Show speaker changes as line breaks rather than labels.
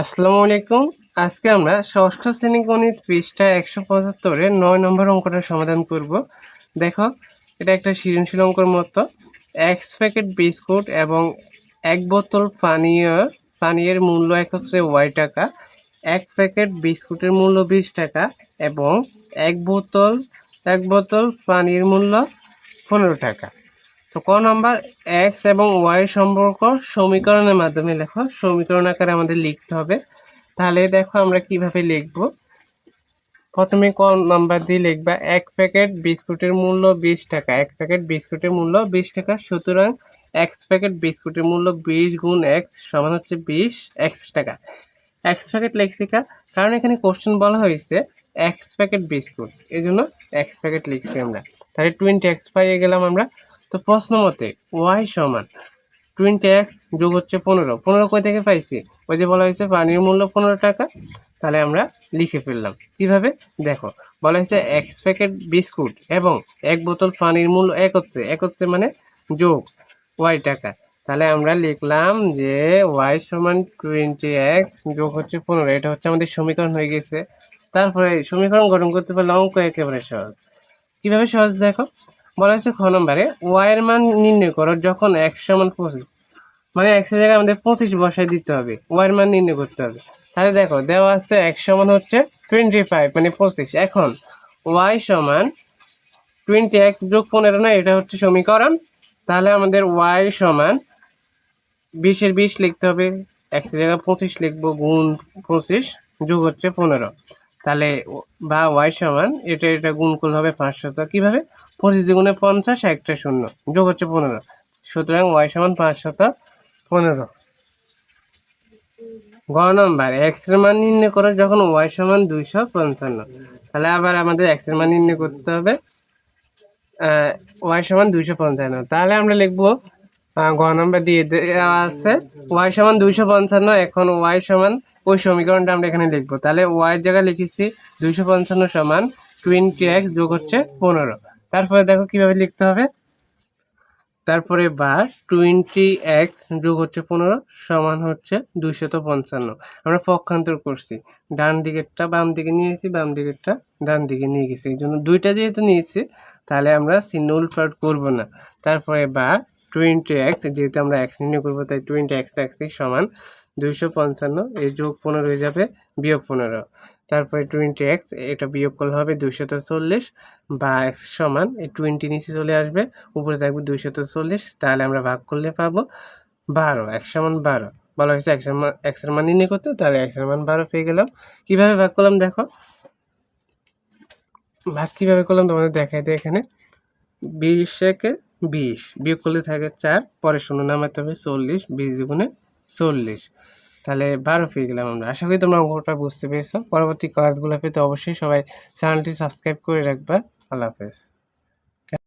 আসসালামু আলাইকুম। আজকে আমরা ষষ্ঠ শ্রেণি গণিত পৃষ্ঠা একশো পঁচাত্তরের নয় নম্বর অঙ্কটা সমাধান করব। দেখো, এটা একটা সৃজনশীল অঙ্কর মতো। এক্স প্যাকেট বিস্কুট এবং এক বোতল পানীয়, পানীয়ের মূল্য একত্রে ওয়াই টাকা, এক প্যাকেট বিস্কুটের মূল্য বিশ টাকা এবং এক বোতল এক বোতল পানির মূল্য পনেরো টাকা। তো ক নাম্বার? এক্স এবং ওয়াই সম্পর্ক সমীকরণের মাধ্যমে লেখো। সমীকরণ আকারে আমাদের লিখতে হবে। তাহলে দেখো আমরা কীভাবে লিখব। প্রথমে ক নাম্বার দিয়ে লিখবা, এক প্যাকেট বিস্কুটের মূল্য বিশ টাকা। এক প্যাকেট বিস্কুটের মূল্য বিশ টাকা। সুতরাং এক্স প্যাকেট বিস্কুটের মূল্য বিশ গুণ এক্স সমান হচ্ছে বিশ এক্স টাকা। এক্স প্যাকেট লেক্সিকা কারণ এখানে কোশ্চেন বলা হয়েছে এক্স প্যাকেট বিস্কুট। এই জন্য এক্স প্যাকেট লিখছি আমরা। তাহলে টোয়েন্টি এক্স পাইয়ে গেলাম আমরা। তো প্রশ্ন মতে ওয়াই সমান টোয়েন্টি এক্স যোগ হচ্ছে পনেরো। পনেরো কই থেকে পাইছি? ওই যে বলা হয়েছে পানির মূল্য পনেরো টাকা। তাহলে আমরা লিখে ফেললাম। কীভাবে? দেখো, বলা হয়েছে এক প্যাকেট বিস্কুট এবং এক বোতল পানির মূল্য একত্রে। একত্রে মানে যোগ ওয়াই টাকা। তাহলে আমরা লিখলাম যে ওয়াই সমান টোয়েন্টি এক্স যোগ হচ্ছে পনেরো। এটা হচ্ছে আমাদের সমীকরণ হয়ে গেছে। তারপরে সমীকরণ গঠন করতে পারলে অঙ্ক একেবারে সহজ। কীভাবে সহজ দেখো? বলা হয়েছে খ নম্বরে ওয়াই এর মান নির্ণয় করো যখন এক্স সমান পঁচিশ। মানে এর জায়গায় আমাদের পঁচিশ বসায় দিতে হবে ওয়াই এর মান নির্ণয় করতে হবে। তাহলে দেখো, দেওয়া আছে এক্স সমান হচ্ছে টোয়েন্টি ফাইভ মানে পঁচিশ। এখন ওয়াই সমান টোয়েন্টি এক্স যোগ পনেরো না এটা হচ্ছে সমীকরণ। তাহলে আমাদের ওয়াই সমান বিশের বিশ লিখতে হবে। এর জায়গায় পঁচিশ লিখব, গুণ পঁচিশ, যোগ হচ্ছে পনেরো। তাহলে বা ওয়াই সমান, এটা এটা গুণ করলে হবে পাঁচশত কীভাবে? পঁচিশ দ্বিগুণে পঞ্চাশ, একটা শূন্য। যোগ হচ্ছে পনেরো। সুতরাং ওয়াই সমান পাঁচশত পনেরো। গ নম্বর এক্সের মান নির্ণয় করো যখন ওয়াই সমান দুইশো পঞ্চান্ন। তাহলে আবার আমাদের এক্সের মান নির্ণয় করতে হবে। ওয়াই সমান দুইশো পঞ্চান্ন। তাহলে আমরা লিখব গ নম্বর দিয়ে দেওয়া আছে। ওয়াই সমান দুইশো পঞ্চান্ন, এখন ওয়াই সমান ওই সমীকরণটা আমরা এখানে লিখব। তাহলে ওয়াই জায়গায় লিখেছি দুইশো পঞ্চান্ন সমান টোয়েন্টি এক্স যোগ হচ্ছে পনেরো। তারপরে দেখো কীভাবে লিখতে হবে? তারপরে বা টোয়েন্টি এক্স যোগ হচ্ছে পনেরো সমান হচ্ছে দুইশত পঞ্চান্ন। আমরা পক্ষান্তর করছি। ডান দিকেরটা বাম দিকে নিয়েছি বাম দিকেরটা ডান দিকে নিয়ে গেছি। এই জন্য দুইটা যেহেতু নিয়েছি, তাহলে আমরা চিহ্ন উল্পাট করব না। তারপরে বা টোয়েন্টি এক্স যেহেতু আমরা এক্স নির্ণয় করব, তাই টোয়েন্টি এক্স এক্স সমান দুইশো পঞ্চান্ন এই যোগ পনেরো হয়ে যাবে বিয়োগ পনেরো। তারপরে টোয়েন্টি এক্স এটা বিয়োগ করলে হবে দুইশত চল্লিশ বা এক্স সমান, এই টোয়েন্টি নিচে চলে আসবে, উপরে থাকবে দুইশত চল্লিশ, তাহলে আমরা ভাগ করলে পাবো বারো এক সমান বারো। বলা হয়েছে একশো মান এক্সের মান নির্ণয় করতে, তাহলে একশোর মান বারো পেয়ে গেলাম। কীভাবে ভাগ করলাম দেখো? ভাগ কীভাবে করলাম তোমাদের দেখাই দিই এখানে। বিশ একে বিশ, বিয়োগ করলে থাকে চার, পরে শূন্য নামাতে হবে চল্লিশ, বিশ দুগুণে চল্লিশ। তাহলে বারো পেয়ে গেলাম আমরা। আশা করি তোমরা অঙ্কটা বুঝতে পেরেছ। পরবর্তী ক্লাসগুলো পেতে অবশ্যই সবাই চ্যানেলটি সাবস্ক্রাইব করে রাখবা। আল্লাহ হাফেজ।